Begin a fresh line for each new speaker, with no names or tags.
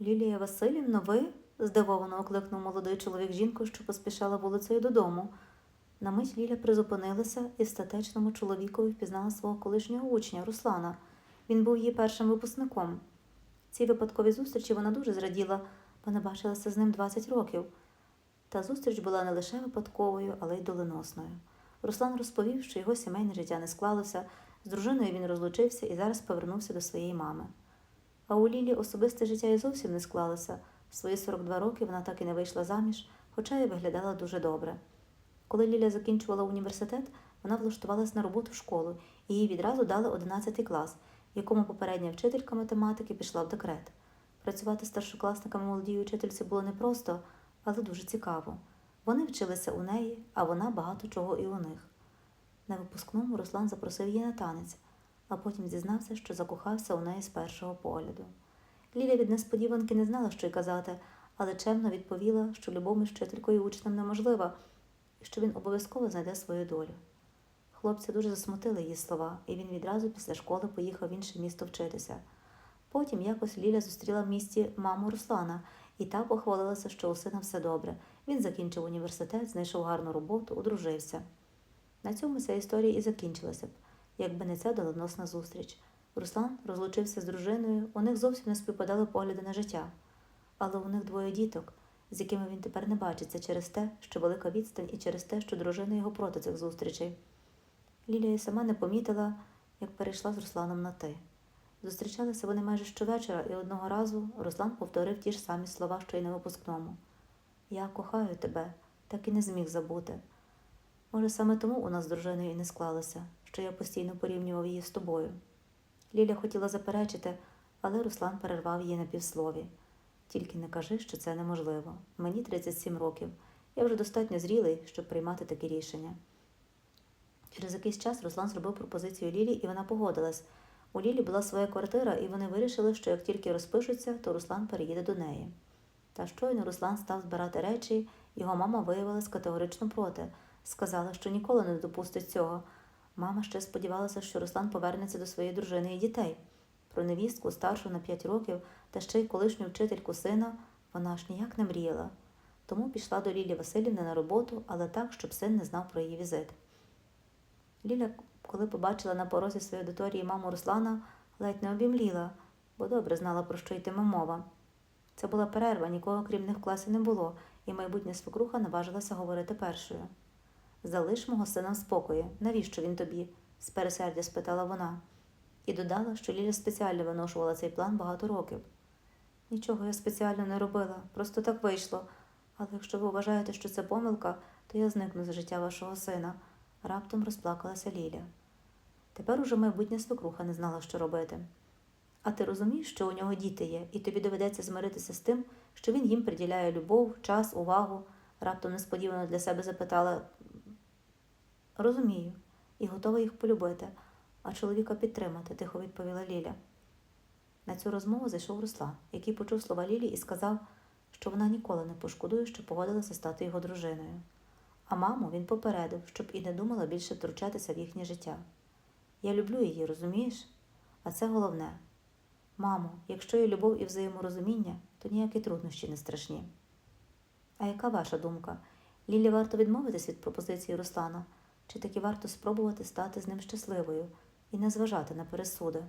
Лілія Васильівна, ви? здивовано окликнув молодий чоловік жінку, що поспішала вулицею додому. На мить Ліля призупинилася і статечному чоловікові впізнала свого колишнього учня Руслана. Він був її першим випускником. Цій випадковій зустрічі вона дуже зраділа, бо не бачилася з ним 20 років. Та зустріч була не лише випадковою, але й доленосною. Руслан розповів, що його сімейне життя не склалося, з дружиною він розлучився і зараз повернувся до своєї мами. А у Лілі особисте життя і зовсім не склалося. В свої 42 роки вона так і не вийшла заміж, хоча й виглядала дуже добре. Коли Ліля закінчувала університет, вона влаштувалась на роботу в школу, і їй відразу дали 11 клас, якому попередня вчителька математики пішла в декрет. Працювати старшокласниками молодій учительці було непросто, але дуже цікаво. Вони вчилися у неї, а вона багато чого і у них. На випускному Руслан запросив її на танець, а потім зізнався, що закохався у неї з першого погляду. Ліля від несподіванки не знала, що й казати, але чемно відповіла, що любов між вчителькою і учнем неможлива, і що він обов'язково знайде свою долю. Хлопці дуже засмутили її слова, і він відразу після школи поїхав в інше місто вчитися. Потім якось Ліля зустріла в місті маму Руслана, і та похвалилася, що у сина все добре. Він закінчив університет, знайшов гарну роботу, одружився. На цьому ця історія і закінчилася б, якби не ця доленосна зустріч. Руслан розлучився з дружиною, у них зовсім не співпадали погляди на життя. Але у них двоє діток, з якими він тепер не бачиться через те, що велика відстань, і через те, що дружина його проти цих зустрічей. Лілія сама не помітила, як перейшла з Русланом на ти. Зустрічалися вони майже щовечора, і одного разу Руслан повторив ті ж самі слова, що й на випускному. Я кохаю тебе, так і не зміг забути. Може, саме тому у нас з дружиною і не склалося, що я постійно порівнював її з тобою. Ліля хотіла заперечити, але Руслан перервав її на півслові. Тільки не кажи, що це неможливо. Мені 37 років. Я вже достатньо зрілий, щоб приймати такі рішення. Через якийсь час Руслан зробив пропозицію Лілі, і вона погодилась. У Лілі була своя квартира, і вони вирішили, що як тільки розпишуться, то Руслан переїде до неї. Та щойно Руслан став збирати речі, його мама виявилась категорично проти. Сказала, що ніколи не допустить цього. Мама ще сподівалася, що Руслан повернеться до своєї дружини і дітей. Про невістку, старшу на 5 років, та ще й колишню вчительку сина, вона аж ніяк не мріяла. Тому пішла до Лілі Васильівни на роботу, але так, щоб син не знав про її візит. Ліля, коли побачила на порозі своєї аудиторії маму Руслана, ледь не обімліла, бо добре знала, про що йтиме мова. Це була перерва, нікого крім них в класі не було, і майбутня свекруха наважилася говорити першою. Залиш мого сина в спокої. Навіщо він тобі? з пересердя спитала вона, і додала, що Ліля спеціально виношувала цей план багато років. Нічого я спеціально не робила, просто так вийшло. Але якщо ви вважаєте, що це помилка, то я зникну з життя вашого сина, раптом розплакалася Ліля. Тепер уже майбутня свекруха не знала, що робити. А ти розумієш, що у нього діти є, і тобі доведеться змиритися з тим, що він їм приділяє любов, час, увагу, раптом несподівано для себе запитала Розумію, і готова їх полюбити, а чоловіка підтримати, тихо відповіла Ліля. На цю розмову зайшов Руслан, який почув слова Лілі і сказав, що вона ніколи не пошкодує, що погодилася стати його дружиною. А маму він попередив, щоб і не думала більше втручатися в їхнє життя. Я люблю її, розумієш? А це головне. Мамо, якщо є любов і взаєморозуміння, то ніякі труднощі не страшні. А яка ваша думка? Лілі варто відмовитись від пропозиції Руслана, чи таки варто спробувати стати з ним щасливою і не зважати на пересуди?